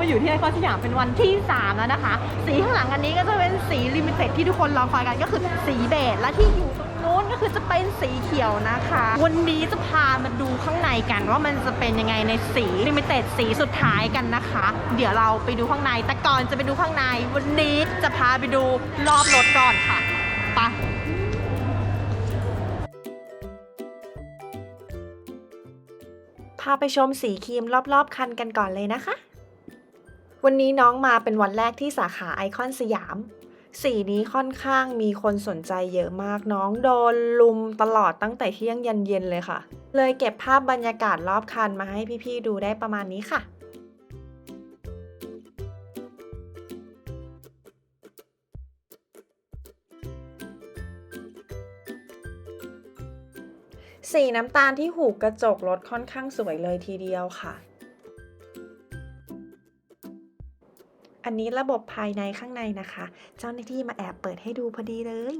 มาอยู่ที่ไอคอนสยามเป็นวันที่ 3 แล้วนะคะ สีข้างหลังอันนี้ก็จะเป็นสีลิมิเต็ดที่ทุกคนรอคอยกันก็คือสีเบจและที่อยู่ตรงนู้นก็คือจะเป็นสีเขียวนะคะ วันนี้จะพามาดูข้างในกันว่ามันจะเป็นยังไงในสีลิมิเต็ดสีสุดท้ายกันนะคะ เดี๋ยวเราไปดูข้างใน แต่ก่อนจะไปดูข้างใน วันนี้จะพาไปดูรอบรถก่อนค่ะไปพาไปชมสีครีมรอบๆคันกันก่อนเลยนะคะ วันนี้น้องมาเป็นวันแรกที่สาขาไอคอนสยาม สีนี้ค่อนข้างมีคนสนใจเยอะมากน้องโดนลุมตลอดตั้งแต่เที่ยงยันเย็นเลยค่ะ เลยเก็บภาพบรรยากาศรอบคันมาให้พี่ๆดูได้ประมาณนี้ค่ะสีน้ำตาลที่หูกระจกรถค่อนข้างสวยเลยทีเดียวค่ะ อันนี้ระบบภายในข้างในนะคะ เจ้าหน้าที่มาแอบเปิดให้ดูพอดีเลย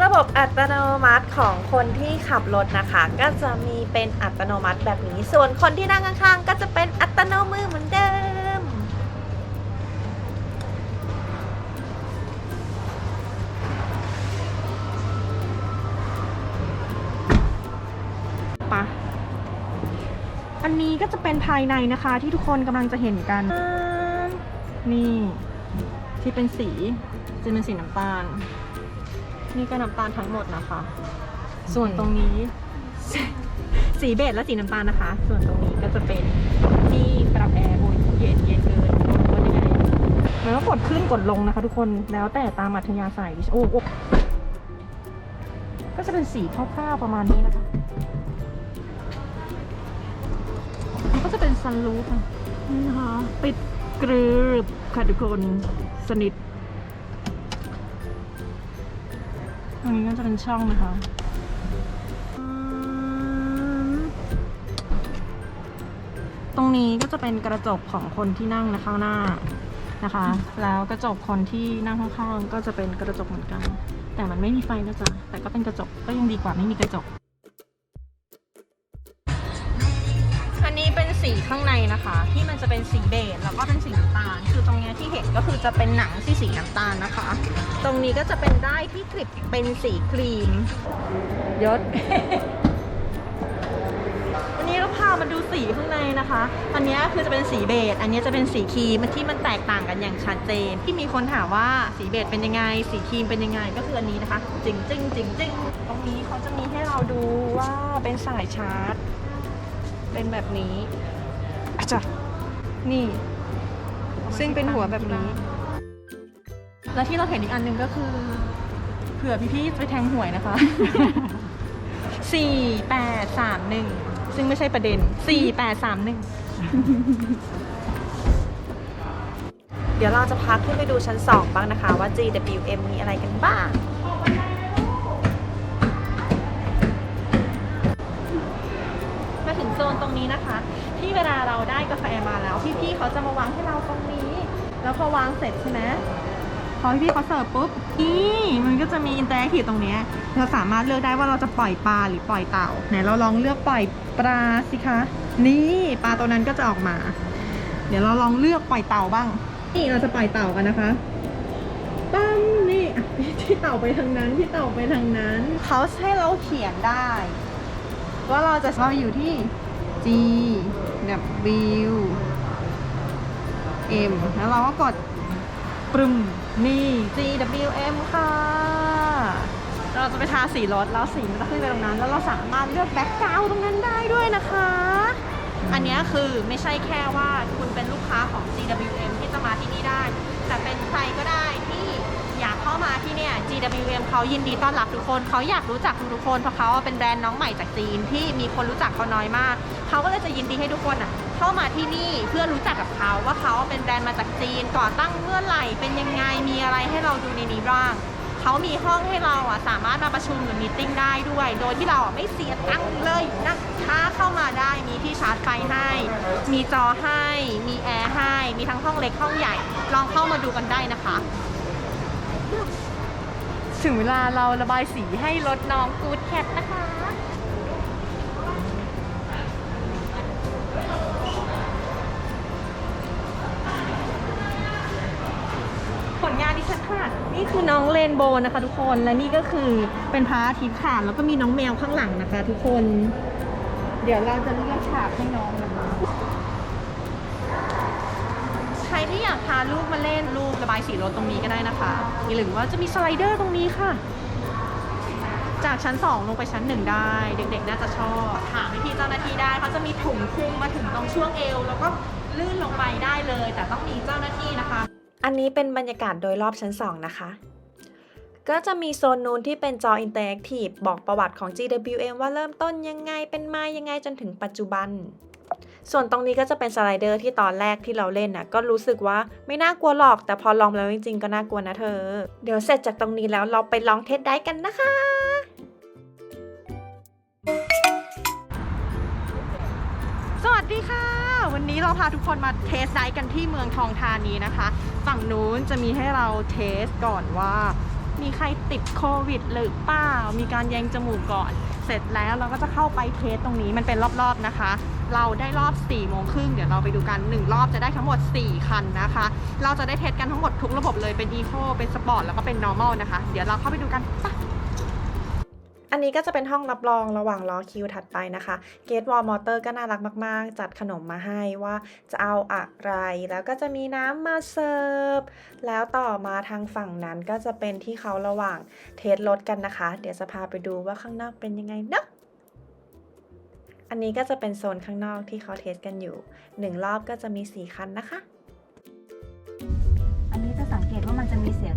ระบบอัตโนมัติของคนที่ขับรถนะคะ ก็จะมีเป็นอัตโนมัติแบบนี้ ส่วนคนที่นั่งข้างๆ ก็จะเป็นอัตโนมือเหมือนเดิม ปะอันนี้ก็จะเป็นภายในนะคะที่ทุกคนกำลังจะเห็นกัน นี่ ที่เป็นสีจะเป็นสีน้ำตาล นี่ก็น้ำตาลทั้งหมดนะคะ ส่วนตรงนี้ สีเบจและสีน้ำตาลนะคะ ส่วนตรงนี้ก็จะเป็นที่ปรับแอร์โอ้ยเย็นเย็นเกินกดยังไงมันก็กดขึ้นกดลงนะคะ ทุกคนแล้วแต่ตามอัธยาศัยดิโอ้โอ้ก็จะเป็นสีคร่าวๆประมาณนี้นะคะมันก็จะเป็นซันรูฟอะนี่นะคะปิดกรึบค่ะทุกคนสนิท รงนี้ก็จะเป็นช่องนะคะ ตรงนี้ก็จะเป็นกระจกของคนที่นั่งนะข้างหน้านะคะ แล้วกระจกคนที่นั่งข้างๆก็จะเป็นกระจกเหมือนกัน แต่มันไม่มีไฟนะจ๊ะ แต่ก็เป็นกระจกก็ยังดีกว่าไม่มีกระจก เป็นสีข้างในนะคะ ที่มันจะเป็นสีเบจแล้วก็เป็นสีน้ำตาล คือตรงเนี้ยที่เห็นก็คือจะเป็นหนังที่สีน้ำตาลนะคะ ตรงนี้ก็จะเป็นได้ที่กริบเป็นสีครีมยศอันนี้เราพามาดูสีข้างในนะคะ อันนี้คือจะเป็นสีเบจอันนี้จะเป็นสีครีมที่มันแตกต่างกันอย่างชัดเจน ที่มีคนถามว่าสีเบจเป็นยังไง สีครีมเป็นยังไงก็คืออันนี้นะคะจริงจริงจริงจริงตรงนี้เขาจะมีให้เราดูว่าเป็นสายชาร์จ เป็นแบบนี้อาจารย์นี่ ซึ่งเป็นหัวแบบนี้ และที่เราเห็นอีกอันหนึ่งก็คือ เผื่อพี่ๆไปแทงหวยนะคะ สี่แปดสามหนึ่งซึ่งไม่ใช่ประเด็นสี่แปดสามหนึ่งเดี๋ยวเราจะพาขึ้นไปดูชั้น2บ้างนะคะ ว่า GWM มีอะไรกันบ้าง นตรงนี้นะคะ ที่เวลาเราได้กาแฟมาแล้ว พี่ๆเขาจะมาวางให้เราตรงนี้ แล้วพอวางเสร็จใช่ไหมพอพี่ๆเขาเสิร์ฟปุ๊บนี่มันก็จะมีอินเตอร์แอคทีฟตรงเนี้ยเราสามารถเลือกได้ว่าเราจะปล่อยปลาหรือปล่อยเต่าไหนเราลองเลือกปล่อยปลาสิคะ นี่ปลาตัวนั้นก็จะออกมา เดี๋ยวเราลองเลือกปล่อยเต่าบ้าง นี่เราจะปล่อยเต่ากันนะคะปั้มนี่อะพี่เต่าไปทางนั้นพี่เต่าไปทางนั้น เขาให้เราเขียนได้ ว่าเราจะเราอยู่ที่ G W M แล้วเราก็กดปรึมนี่ G W M ค่ะ เราจะไปทาสีรถแล้วสีมันจะขึ้นไปตรงนั้น แล้วเราสามารถเลือกแบ็กกราวตรงนั้นได้ด้วยนะคะ อันนี้คือไม่ใช่แค่ว่าคุณเป็นลูกค้าของ GWM ที่จะมาที่นี่ได้ แต่เป็นใครก็ได้ที่ อยากเข้ามาที่เนี่ย GWM เขายินดีต้อนรับทุกคนเขาอยากรู้จักทุกๆคนเพราะเขาเป็นแบรนด์น้องใหม่จากจีนที่มีคนรู้จักเขาน้อยมากเขาก็เลยจะยินดีให้ทุกคนอะเข้ามาที่นี่เพื่อรู้จักกับเขาว่าเขาเป็นแบรนด์มาจากจีนก่อตั้งเมื่อไหร่เป็นยังไงมีอะไรให้เราดูในนี้บ้างเขามีห้องให้เราอะสามารถมาประชุมหรือมีตติ้งได้ด้วย โดยที่เราอะไม่เสียตังค์เลยนะคะเข้ามาได้มีที่ชาร์จไฟให้ มีจอให้ มีแอร์ให้ มีทั้งห้องเล็กห้องใหญ่ ลองเข้ามาดูกันได้นะคะ ถึงเวลาเราระบายสีให้รถน้องกูดแคทนะคะ ผลงานดิฉันค่ะ นี่คือน้องเรนโบว์นะคะทุกคน และนี่ก็คือเป็นพระอาทิตย์ค่ะ แล้วก็มีน้องแมวข้างหลังนะคะทุกคน เดี๋ยวเราจะเลือกฉากให้น้องนะคะ รที่อยากพาลูกมาเล่นลูกระบายสีรถตรงนี้ก็ได้นะคะหรือว่าจะมีสไลเดอร์ตรงนี้ค่ะ จากชั้น 2 ลงไปชั้น 1 ได้ เด็กๆ น่าจะชอบถามพี่เจ้าหน้าที่ได้เขาจะมีถุงคลุมมาถึงตรงช่วงเอว แล้วก็ลื่นลงไปได้เลย แต่ต้องมีเจ้าหน้าที่นะคะ อันนี้เป็นบรรยากาศโดยรอบชั้น 2 นะคะก็จะมีโซนนู้นที่เป็นจออินเตอร์แอคทีฟบอกประวัติของ GWM ว่าเริ่มต้นยังไงเป็นมายังไงจนถึงปัจจุบัน ส่วนตรงนี้ก็จะเป็นสไลเดอร์ที่ตอนแรกที่เราเล่นน่ะก็รู้สึกว่าไม่น่ากลัวหรอก แต่พอลองแล้วจริงๆก็น่ากลัวนะเธอ เดี๋ยวเสร็จจากตรงนี้แล้วเราไปลองเทสได้กันนะคะสวัสดีค่ะ วันนี้เราพาทุกคนมาเทสไดกันที่เมืองทองธานีนะคะ ฝั่งนู้นจะมีให้เราเทสก่อนว่า มีใครติดโควิดหรือเปล่า มีการแยงจมูกก่อน เสร็จแล้วเราก็จะเข้าไปเทสตรงนี้มันเป็นรอบๆนะคะ เราได้รอบ4ี่โมงครึ่งเดี๋ยวเราไปดูกัน 1 รอบจะได้ทั้งหมด 4 คันนะคะ เราจะได้เทสกันทั้งหมดทุกระบบเลยเป็น Eco เป็น Sport แล้วก็เป็น Normal นะคะ เดี๋ยวเราเข้าไปดูกันไปอันนี้ก็จะเป็นห้องรับรองระหว่างรอคิวถัดไปนะคะ เกตวอลมอเตอร์ก็น่ารักมาก ๆ จัดขนมมาให้ว่าจะเอาอะไร แล้วก็จะมีน้ำมาเสิร์ฟ แล้วต่อมาทางฝั่งนั้นก็จะเป็นที่เขาระหว่างเทสรถกันนะคะ เดี๋ยวจะพาไปดูว่าข้างนอกเป็นยังไงเนอะ อันนี้ก็จะเป็นโซนข้างนอกที่เขาเทสกันอยู่หนึ่งรอบก็จะมี 4 คันนะคะ อันนี้จะสังเกตว่ามันจะมีเสียง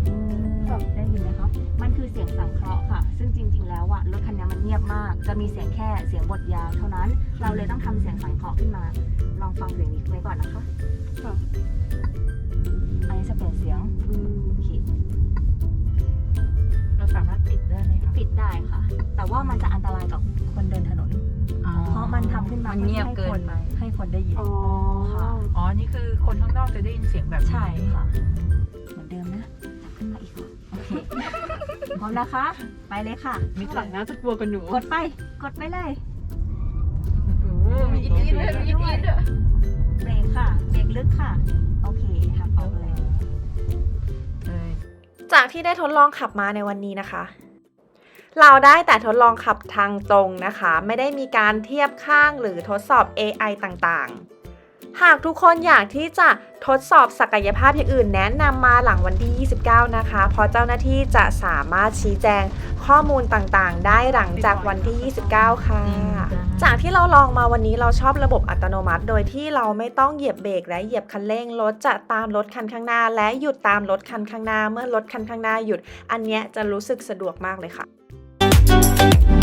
ได้ยินไหมครับ มันคือเสียงสังเคราะห์ค่ะ ซึ่งจริง ๆ แล้วอะรถคันนี้มันเงียบมาก จะมีเสียงแค่เสียงบทยาวเท่านั้น เราเลยต้องทำเสียงสังเคราะห์ขึ้นมา ลองฟังเสียงนี้ไว้ก่อนนะคะค่ะอันนี้จะเปลี่ยนเสียงขีดเราสามารถปิดได้ไหมคะ ปิดได้ค่ะ แต่ว่ามันจะอันตรายกับ มันทำขึ้นมามันเงียบพื่อเกิให้คนไปให้คนได้ยินค่ะ อ๋อ นี่คือคนข้างนอกจะได้ยินเสียงแบบนี้ใช่ค่ะ เหมือนเดิมนะจับขึ้นมาอีกค่ะโอเคพร้อมนะคะ ไปเลยค่ะ มีหเสีลัยงงน่าจะกลัวกันหนูกดไป กดไปเลยโอ้โหมีอีกนิดด้วยมีอีกนิดด้วยเบรกค่ะเบรกลึกค่ะ โอเคทำออกเลยเอ้ยจากที่ได้ทดลองขับมาในวันนี้นะคะ เราได้แต่ทดลองขับทางตรงนะคะ ไม่ได้มีการเทียบข้างหรือทดสอบ AI ต่างๆ หากทุกคนอยากที่จะทดสอบศักยภาพอย่างอื่น แนะนำมาหลังวันที่ 29 นะคะ เพราะเจ้าหน้าที่จะสามารถชี้แจงข้อมูลต่างๆ ได้หลังจากวันที่ 29 ค่ะ จากที่เราลองมาวันนี้เราชอบระบบอัตโนมัติ โดยที่เราไม่ต้องเหยียบเบรกและเหยียบคันเร่งรถจะตามรถคันข้างหน้า และหยุดตามรถคันข้างหน้า เมื่อรถคันข้างหน้าหยุด อันเนี้ยจะรู้สึกสะดวกมากเลยค่ะ Bye.